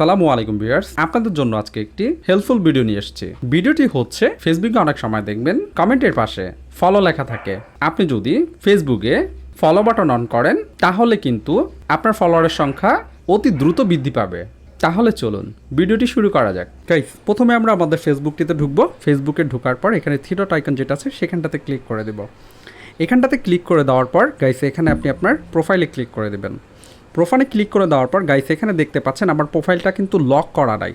আসসালামু আলাইকুম ভিউয়ার্স। আপনাদের জন্য আজকে একটি হেল্পফুল ভিডিও নিয়ে এসেছি। ভিডিওটি হচ্ছে ফেসবুকে অনেক সময় দেখবেন কমেন্টের পাশে ফলো লেখা থাকে। আপনি যদি ফেসবুকে ফলো বাটন অন করেন, তাহলে কিন্তু আপনার ফলোয়ারের সংখ্যা অতি দ্রুত বৃদ্ধি পাবে। তাহলে চলুন, ভিডিওটি শুরু করা যাক। গাইস প্রথমে আমরা আমাদের ফেসবুকটিতে ঢুকবো। ফেসবুকে ঢোকার পর এখানে থিয়েটার আইকন যেটা আছে, সেখানটাতে ক্লিক করে দেব। এখানটাতে ক্লিক করে দেওয়ার পর গাইস এখানে আপনি আপনার প্রোফাইলে ক্লিক করে দেবেন। প্রোফাইলে ক্লিক করে দেওয়ার পর গাইস এখানে দেখতে পাচ্ছেন আমার প্রোফাইলটা কিন্তু লক করা নাই।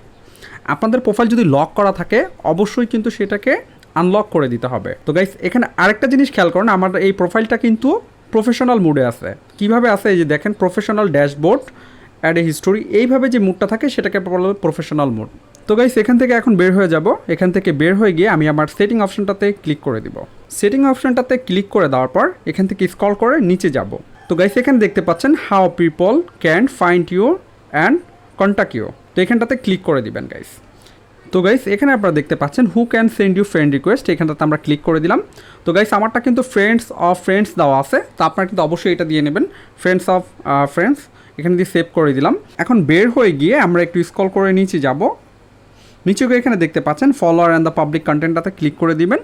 আপনাদের প্রোফাইল যদি লক করা থাকে, অবশ্যই কিন্তু সেটাকে আনলক করে দিতে হবে। তো গাইস এখানে আরেকটা জিনিস খেয়াল করুন, আমার এই প্রোফাইলটা কিন্তু প্রফেশনাল মুডে আছে। কীভাবে আছে? এই যে দেখেন প্রফেশনাল ড্যাশবোর্ড অ্যাড এ হিস্টোরি এইভাবে যে মুডটা থাকে, সেটাকে বলা প্রফেশনাল মুড তো গাইস এখান থেকে এখন বের হয়ে যাব। এখান থেকে বের হয়ে গিয়ে আমি আমার সেটিং অপশনটাতে ক্লিক করে দিব। সেটিং অপশনটাতে ক্লিক করে দেওয়ার পর, এখান থেকে স্কল করে নিচে যাব। তো গাইস এখানে দেখতে পাচ্ছেন how people can find you and contact you তো এখানটাতে ক্লিক করে দিবেন গাইস তো গাইস এখানে আপনারা দেখতে পাচ্ছেন who can send you friend request এখানটাতে আমরা ক্লিক করে দিলাম। তো গাইস আমারটা কিন্তু ফ্রেন্ডস অফ ফ্রেন্ডস দেওয়া আছে, তো আপনারা কিন্তু অবশ্যই এটা দিয়ে নেবেন। ফ্রেন্ডস অফ ফ্রেন্ডস এখানে দিয়ে সেভ করে দিলাম। এখন বের হয়ে গিয়ে আমরা একটু স্কল করে নিচে যাব। নিচে গিয়ে এখানে দেখতে পাচ্ছেন ফলোয়ার অ্যান্ড দ্য পাবলিক কন্টেন্টটাতে ক্লিক করে দিবেন।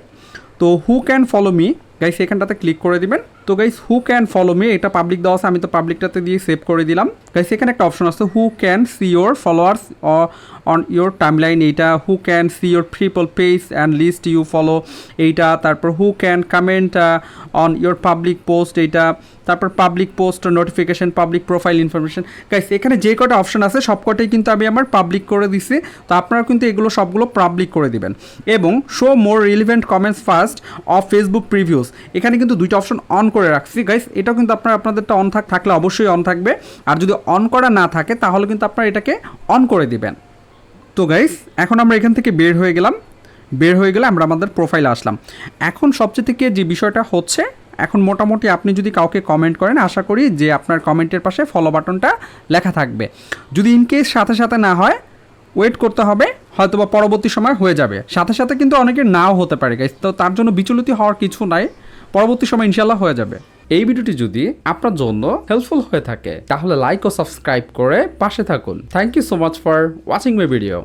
তো who can follow me guys এখানটাতে ক্লিক করে দিবেন। তো guys who can follow me এটা পাবলিক দেওয়া আছে, আমি তো পাবলিকটাতে দিয়ে সেভ করে দিলাম। গাইস এখানে একটা অপশন আছে who can see your followers on your timeline এইটা who can see your triple page and list you follow এইটা, তারপর who can comment on your public post এইটা, তারপর public post notification public profile information guys এখানে যে কটা option আছে, সব কটাই কিন্তু আমি আমার পাবলিক করে দিছি, তো আপনারা কিন্তু এগুলো সবগুলো পাবলিক করে দিবেন। এবং show more relevant comments first off Facebook previews এখানে কিন্তু দুইটা অপশন অন করে রাখছি। গাইস এটাও কিন্তু আপনার, আপনাদেরটা অন থাক, থাকলে অবশ্যই অন থাকবে। আর যদি অন করা না থাকে, তাহলে কিন্তু আপনারা এটাকে অন করে দিবেন। তো গাইস এখন আমরা এখান থেকে বের হয়ে গেলাম। বের হয়ে গেলে আমরা আমাদের প্রোফাইলে আসলাম। এখন সবচেয়ে থেকে যে বিষয়টা হচ্ছে, এখন মোটামুটি আপনি যদি কাউকে কমেন্ট করেন, আশা করি যে আপনার কমেন্টের পাশে ফলো বাটনটা লেখা থাকবে। যদি ইনকেস সাথে সাথে না হয় ওয়েট করতে হবে হয়তো বা পরবর্তী সময় হয়ে যাবে। সাথে সাথে কিন্তু অনেকের নাও হতে পারে গাইস তো তার জন্য বিচলিত হওয়ার কিছু নাই। পরবর্তী সময় ইনশাল্লাহ হয়ে যাবে। এই ভিডিওটি যদি আপনার জন্য হেল্পফুল হয়ে থাকে, তাহলে লাইক ও সাবস্ক্রাইব করে পাশে থাকুন। Thank you so much for watching my video